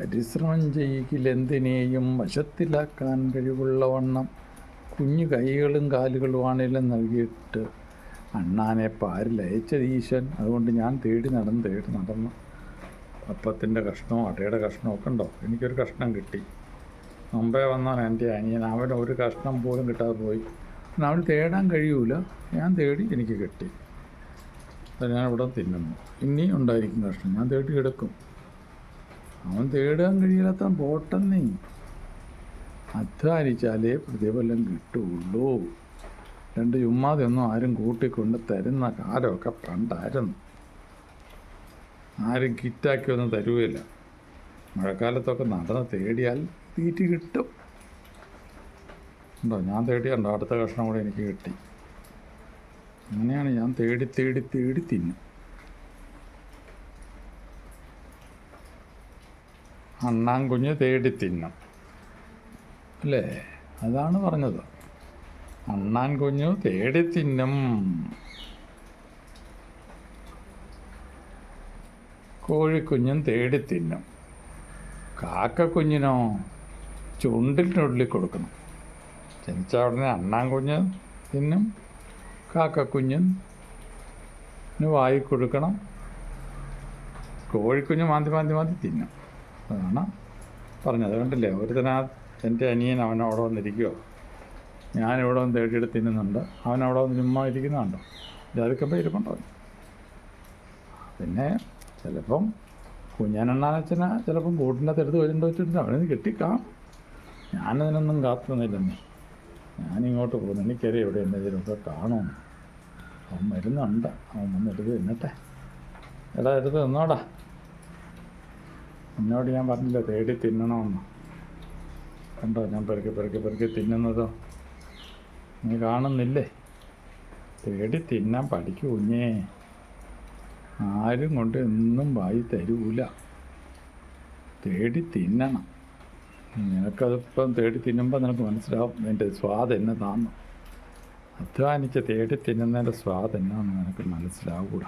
പരിശ്രമം വശത്തിലാക്കാൻ കഴിവുള്ളവണ്ണം കുഞ്ഞു കൈകളും കാലുകളുമാണെങ്കിലും നൽകിയിട്ട് അണ്ണാനെ പാരിൽ അയച്ചത് ഈശ്വൻ അതുകൊണ്ട് ഞാൻ തേടി നടന്ന് തേടി നടന്നു അപ്പത്തിന്റെ കഷ്ണവും അടയുടെ കഷ്ണവും ഒക്കെ ഉണ്ടോ? എനിക്കൊരു കഷ്ണം കിട്ടി. മുമ്പേ വന്നാണ് എന്റെ അനിയൻ. അവൻ ഒരു കഷ്ണം പോലും കിട്ടാതെ പോയി. അവൻ തേടാൻ കഴിയൂല. ഞാൻ തേടി എനിക്ക് കിട്ടി. ഞാൻ ഇവിടെ തിന്നുന്നു. ഇനി ഉണ്ടായിരിക്കും കഷ്ണം. ഞാൻ തേടി എടുക്കും. അവൻ തേടാൻ കഴിയാത്ത പോട്ടെന്നേ അധ്വാനിച്ചാലേ പ്രതിഫലം കിട്ടുള്ളൂ. രണ്ട് ചുമ്മാതെയൊന്നും ആരും കൂട്ടിക്കൊണ്ട് തരുന്ന കാലമൊക്കെ പണ്ടായിരുന്നു. ആരും കിറ്റാക്കിയൊന്നും തരുകയില്ല മഴക്കാലത്തൊക്കെ നടന്ന് തേടിയാൽ തീറ്റി കിട്ടും. ഉണ്ടോ? ഞാൻ തേടിയുണ്ടോ? അടുത്ത കഷ്ണം കൂടെ എനിക്ക് കിട്ടി. അങ്ങനെയാണ് ഞാൻ തേടി തേടി തേടി തിന്നും. അണ്ണാൻ കുഞ്ഞ് തേടി തിന്നം. അല്ലേ? അതാണ് പറഞ്ഞത്. അണ്ണാൻ കുഞ്ഞു തേടി തിന്നും. കോഴിക്കുഞ്ഞും തേടി തിന്നും. കാക്കക്കുഞ്ഞിനോ ചുണ്ടിനുള്ളിൽ കൊടുക്കണം. ജനിച്ച ഉടനെ അണ്ണാൻ കുഞ്ഞ് തിന്നും. കാക്കക്കുഞ്ഞിന് വായി കൊടുക്കണം. കോഴിക്കുഞ്ഞ് മാന്തി മാന്തി മാന്തി തിന്നും. അതാണ് പറഞ്ഞത്. കണ്ടില്ലേ? ഒരുത്തനാ എന്റെ അനിയൻ അവൻ അവിടെ വന്നിരിക്കുമോ ഞാനിവിടെ വന്ന് തേടിയെടുത്ത് തിന്നുന്നുണ്ട്. അവൻ അവിടെ വന്ന് ചുമ്മാ ഇരിക്കുന്നുണ്ടോ. ജാതിക്കപ്പം ഇരിപ്പുണ്ടോ? പിന്നെ ചിലപ്പം കുഞ്ഞാനെണ്ണാനച്ഛന ചിലപ്പം ബോട്ടിന്റെ അടുത്ത് വരുന്നുണ്ടോ വെച്ചിട്ട് അവനത് കെട്ടിക്കാം. ഞാനതിനൊന്നും കാത്തുനിന്നില്ലെന്നേ. ഞാനിങ്ങോട്ട് പോകുന്നു. എനിക്കറിയാം ഇവിടെ എന്തെങ്കിലുമൊക്കെ കാണുമെന്ന് അവൻ വരുന്നുണ്ട്. അവൻ വന്നെടുത്ത് തിന്നട്ടെ. എടാ എടുത്ത് നിന്നോടാ എന്നോട് ഞാൻ പറഞ്ഞില്ല തേടി തിന്നണമെന്ന്. കണ്ടോ ഞാൻ പെറുക്കി പെറുക്കി പെറുക്കി തിന്നുന്നതോ? നീ കാണുന്നില്ലേ? തേടി തിന്നാൻ പഠിക്കൂ കുഞ്ഞേ. ആരും കൊണ്ട് എന്നും വായി തരൂല. തേടി തിന്നണം. നിനക്കതിപ്പം തേടി തിന്നുമ്പോൾ നിനക്ക് മനസ്സിലാവും എന്റെ സ്വാദ് എന്നതാന്ന്. അധ്വാനിച്ച് തേടി തിന്നുന്നതിന്റെ സ്വാദ് എന്നാന്ന് നിനക്ക് മനസ്സിലാവൂടാ.